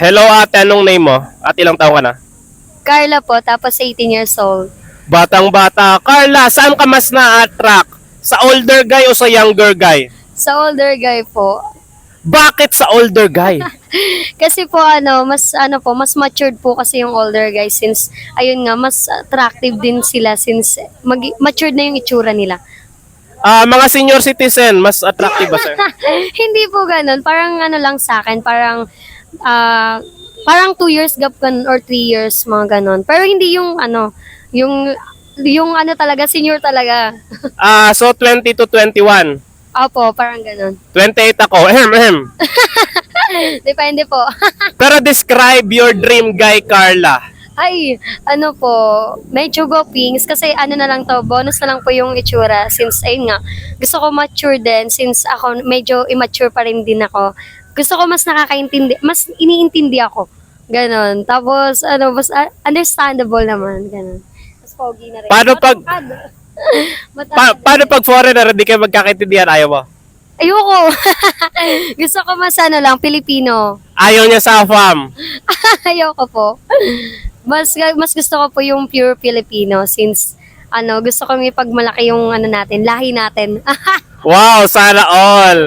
Hello ate, anong name mo? At ilang taong ka na? Carla po, tapos 18 years old. Batang bata. Carla, saan ka mas na-attract? Sa older guy o sa younger guy? Sa older guy po. Bakit sa older guy? Kasi po ano, mas ano po, mas matured po kasi yung older guys since ayun nga mas attractive din sila since mag matured na yung itsura nila. Ah, mga senior citizen, mas attractive ba sir? Hindi po ganun, parang ano lang sa akin, parang ah parang 2 years gap ganun or 3 years mga ganun. Pero hindi yung ano, yung yung ano talaga senior talaga. Ah, so 20 to 21. Opo, parang ganun. 28 ako. Ahem, ahem. Depende po. Pero describe your dream guy, Carla. Ay, ano po, medyo go pings kasi ano na lang to, bonus na lang po yung itsura since ayun nga, gusto ko mature din since ako medyo immature pa rin din ako. Gusto ko mas nakakaintindi, mas iniintindi ako. Ganon. Tapos, ano, mas uh, understandable naman. Ganon. Mas pogi na rin. Paano pag-. Pa- paano pag foreigner, hindi kayo magkakaintindihan, ayaw mo? Ayoko. gusto ko mas ano lang, Pilipino. Ayaw niya sa fam. Ayoko po. Mas mas gusto ko po yung pure Filipino since ano, gusto ko may pagmalaki yung ano natin, lahi natin. Wow, sana all.